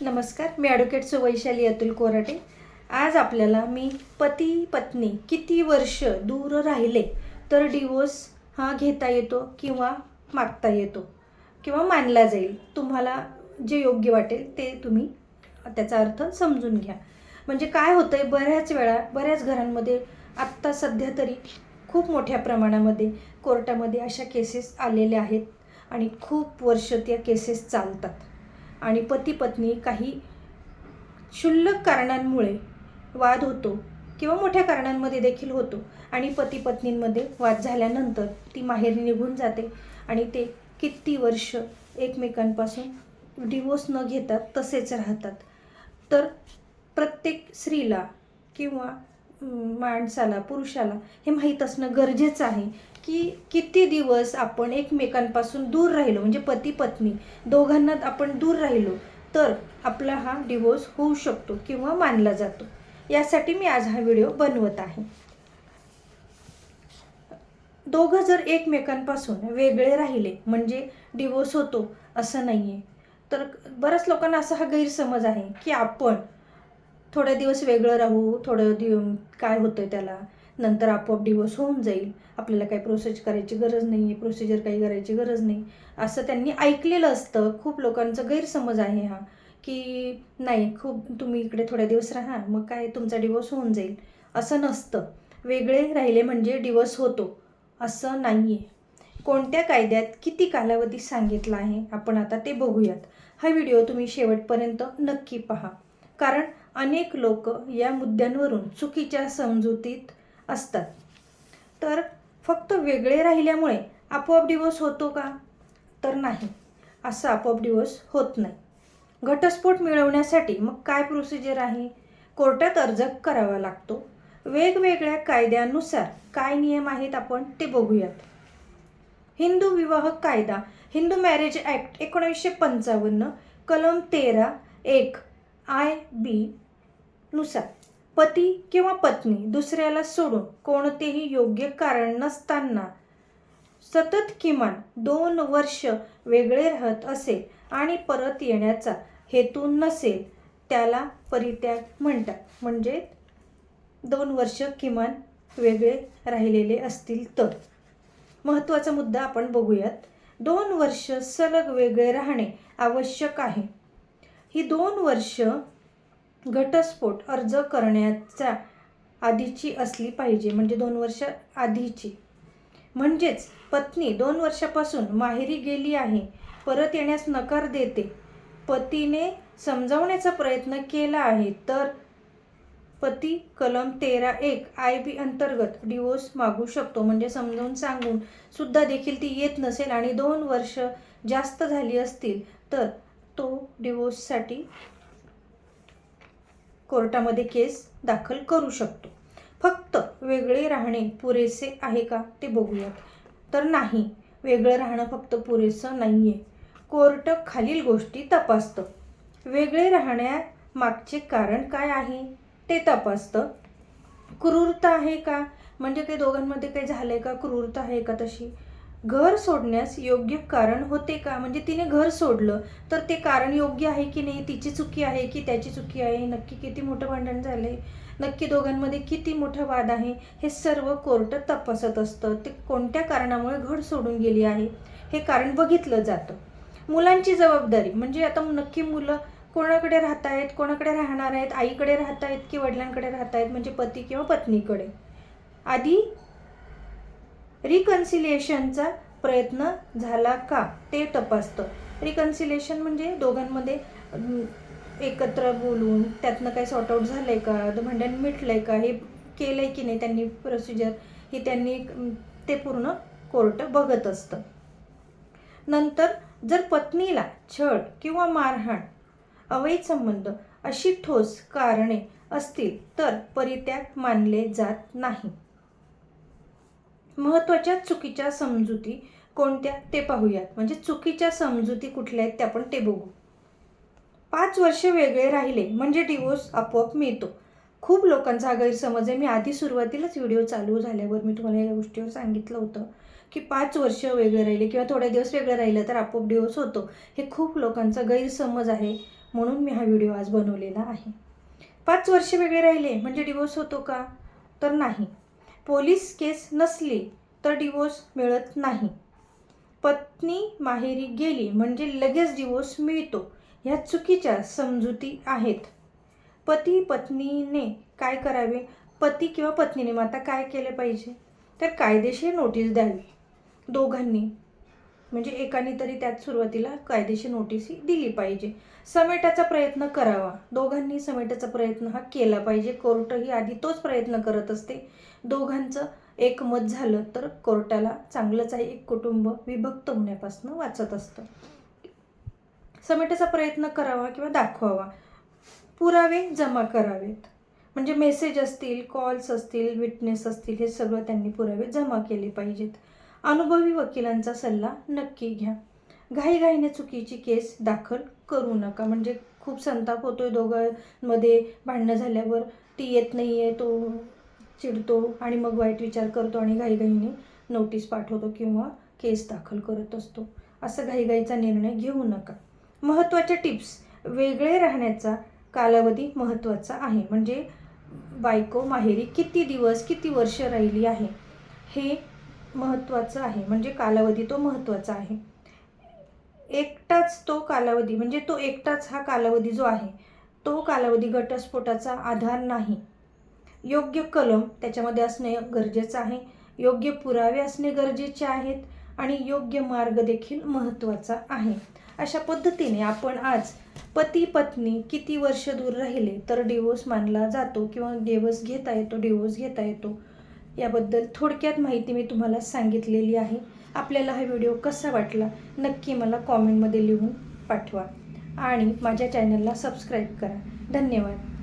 नमस्कार मी ॲडव्होकेटचं वैशाली अतुल कोराटे. आज आपल्याला मी पती पत्नी किती वर्ष दूर राहिले तर डिवोर्स हा घेता येतो किंवा मागता येतो किंवा मानला जाईल? तुम्हाला जे योग्य वाटेल ते तुम्ही त्याचा अर्थ समजून घ्या. म्हणजे काय होतं आहे बऱ्याच वेळा बऱ्याच घरांमध्ये आत्ता सध्या तरी खूप मोठ्या प्रमाणामध्ये कोर्टामध्ये अशा केसेस आलेल्या आहेत आणि खूप वर्ष त्या केसेस चालतात. आणि पती पत्नी काही क्षुल्लक कारणांमुळे वाद होतो किंवा मोठ्या कारणांमध्ये देखील होतो. आणि पती पत्नींमध्ये वाद झाल्यानंतर ती माहेरी निघून जाते आणि ते किती वर्ष एकमेकांपासून डिवोर्स न घेतात तसेच राहतात. तर प्रत्येक स्त्रीला किंवा माणसाला पुरुषाला हे माहीत असणं गरजेचं आहे की किती दिवस आपण एकमेकांपासून दूर राहिलो म्हणजे पती पत्नी दोघांना आपण दूर राहिलो तर आपला हा डिवोर्स होऊ शकतो किंवा मानला जातो. यासाठी मी आज हा व्हिडिओ बनवत आहे. दोघं जर एकमेकांपासून वेगळे राहिले म्हणजे डिवोर्स होतो असं नाही आहे तर बऱ्याच लोकांना असा हा गैरसमज आहे की आपण थोडे दिवस वेगळं राहू थोडं दिव काय होतं त्याला? नंतर आपोआप डिवोर्स होऊन जाईल. आपल्याला काही प्रोसेस करायची गरज नाही आहे प्रोसिजर काही करायची गरज नाही. असं त्यांनी ऐकलेलं असतं. खूप लोकांचा गैरसमज आहे हा की नाही खूप तुम्ही इकडे थोड्या दिवस राहा मग काय तुमचा डिवोर्स होऊन जाईल. असं नसतं. वेगळे राहिले म्हणजे डिवोर्स होतो. असं नाही आहे कोणत्या कायद्यात किती कालावधी सांगितला आहे आपण आता ते बघूयात. हा व्हिडिओ तुम्ही शेवटपर्यंत नक्की पहा. कारण अनेक लोक या मुद्द्यांवरून चुकीच्या समजुतीत असतात. तर फक्त वेगळे राहिल्यामुळे आपोआप डिवोर्स होतो का? तर नाही. असं आपोआप डिवोर्स होत नाही. घटस्फोट मिळवण्यासाठी मग काय प्रोसिजर आहे? कोर्टात अर्ज करावा लागतो. वेगवेगळ्या कायद्यानुसार काय नियम आहेत आपण ते बघूयात. हिंदू विवाह कायदा हिंदू मॅरेज ॲक्ट एकोणीसशे पंचावन्न कलम तेरा एक आय बी नुसार. पती किंवा पत्नी दुसऱ्याला सोडून कोणतेही योग्य कारण नसताना सतत किमान दोन वर्ष वेगळे राहत असेल आणि परत येण्याचा हेतू नसेल त्याला परित्याग म्हणतात. म्हणजे दोन वर्ष किमान वेगळे राहिलेले असतील तर. महत्त्वाचा मुद्दा आपण बघूयात. दोन वर्ष सलग वेगळे राहणे आवश्यक आहे. ही दोन वर्ष घटस्फोट अर्ज करण्याच्या आधीची असली पाहिजे म्हणजे दोन वर्ष आधीची. म्हणजेच पत्नी दोन वर्षापासून माहेरी गेली आहे परत येण्यास नकार देते. पतीने समजावण्याचा प्रयत्न केला आहे तर पती कलम तेरा एक आय बी अंतर्गत डिवोर्स मागू शकतो. म्हणजे समजावून सांगून सुद्धा देखील ती येत नसेल आणि दोन वर्ष जास्त झाली असतील तर तो डिवोर्ससाठी कोर्टामध्ये केस दाखल करू शकतो. फक्त वेगळे राहणे पुरेसे आहे का ते बघूयात. तर नाही वेगळं राहणं फक्त पुरेसं नाही आहे कोर्ट खालील गोष्टी तपासतं. वेगळे राहण्यामागचे कारण काय आहे ते तपासतं. क्रूरता आहे का? म्हणजे ते दोघांमध्ये काही झालं आहे का? क्रूरता आहे का तशी? घर सोडण्यास योग्य कारण होते का? म्हणजे तिने घर सोडलं तर ते कारण योग्य आहे की नाही? तिची चुकी आहे की त्याची चुकी आहे? नक्की किती मोठं भांडण झालं आहे नक्की दोघांमध्ये किती मोठा वाद आहे? हे सर्व कोर्ट तपासत असतं. ते कोणत्या कारणामुळे घर सोडून गेली आहे? हे कारण बघितलं जातं. मुलांची जबाबदारी म्हणजे आता नक्की मुलं कोणाकडे राहत आहेत कोणाकडे राहणार आहेत? आईकडे राहत आहेत की वडिलांकडे राहत आहेत म्हणजे पती किंवा पत्नीकडे? आधी रिकन्सिलिएशनचा प्रयत्न झाला का? ते तपासतं. रिकन्सिलेशन म्हणजे दोघांमध्ये एकत्र बोलून त्यातनं काही सॉर्ट आऊट झालं आहे का? द भांडण मिटलं आहे का? हे केलं आहे की नाही त्यांनी प्रोसिजर ही त्यांनी ते पूर्ण कोर्ट बघत असतं. नंतर जर पत्नीला छळ किंवा मारहाण अवैध संबंध अशी ठोस कारणे असतील तर परित्याग मानले जात नाही. महत्त्वाच्या चुकीच्या समजुती कोणत्या ते पाहूयात. म्हणजे चुकीच्या समजुती कुठल्या आहेत ते आपण ते बघू. पाच वर्ष वेगळे राहिले म्हणजे डिवोर्स आपोआप मिळतो. खूप लोकांचा हा गैरसमज आहे. मी आधी सुरुवातीलाच व्हिडिओ चालू झाल्यावर मी तुम्हाला या गोष्टीवर सांगितलं होतं की पाच वर्ष वेगळे राहिले किंवा थोडे दिवस वेगळं राहिलं तर आपोआप डिवोर्स होतो. हे खूप लोकांचा गैरसमज आहे म्हणून मी हा व्हिडिओ आज बनवलेला आहे. पाच वर्ष वेगळे राहिले म्हणजे डिवोर्स होतो का? तर नाही. पोलीस केस नसली तर डिवोर्स मिळत नाही. पत्नी माहेरी गेली म्हणजे लगेच डिवोर्स मिळतो ह्या चुकीच्या समजुती आहेत. पती पत्नीने काय करावे? पती किंवा पत्नीने मग आता काय केले पाहिजे? तर कायदेशीर नोटीस द्यावी. दोघांनी म्हणजे एकाने तरी त्यात सुरुवातीला कायदेशीर नोटीस ही दिली पाहिजे. समेटाचा प्रयत्न करावा. दोघांनी समेटाचा प्रयत्न हा केला पाहिजे. कोर्टही आधी तोच प्रयत्न करत असते. दोघांचं एकमत झालं तर कोर्टाला चांगलंच आहे. एक कुटुंब विभक्त होण्यापासून वाचत असतं. समेटाचा प्रयत्न करावा किंवा दाखवावा. पुरावे जमा करावेत. म्हणजे मेसेज असतील कॉल्स असतील विटनेस असतील हे सगळं त्यांनी पुरावे जमा केले पाहिजेत. अनुभवी वकिलांचा सल्ला नक्की घ्या. घाईघाईने चुकीची केस दाखल करू नका. म्हणजे खूप संताप होतोय दोघांमध्ये. भांडणं झाल्यावर ती येत नाही आहे तो चिडतो आणि मग वाईट विचार करतो आणि घाईघाईने नोटीस पाठवतो किंवा केस दाखल करत असतो. असं घाईघाईचा निर्णय घेऊ नका. महत्त्वाच्या टिप्स. वेगळे राहण्याचा कालावधी महत्त्वाचा आहे. म्हणजे बायको माहेरी किती दिवस किती वर्ष राहिली आहे? हे महत्त्वाचं आहे. म्हणजे कालावधी तो महत्त्वाचा आहे. एकटाच तो कालावधी म्हणजे तो एकटाच हा कालावधी जो आहे तो कालावधी घटस्फोटाचा आधार नाही. योग्य कलम त्याच्यामध्ये असणे गरजेचं आहे. योग्य पुरावे असणे गरजेचे आहेत आणि योग्य मार्ग देखील महत्त्वाचा आहे. अशा पद्धतीने आपण आज पती पत्नी किती वर्ष दूर राहिले तर डिवोर्स मानला जातो किंवा डिवोर्स घेता येतो डिवोर्स घेता येतो? याबद्दल थोडक्यात माहिती मी तुम्हाला सांगितलेली आहे. आपल्याला हा व्हिडिओ कसा वाटला नक्की मला कॉमेंटमध्ये लिहून पाठवा. आणि माझ्या चॅनलला सबस्क्राईब करा. धन्यवाद.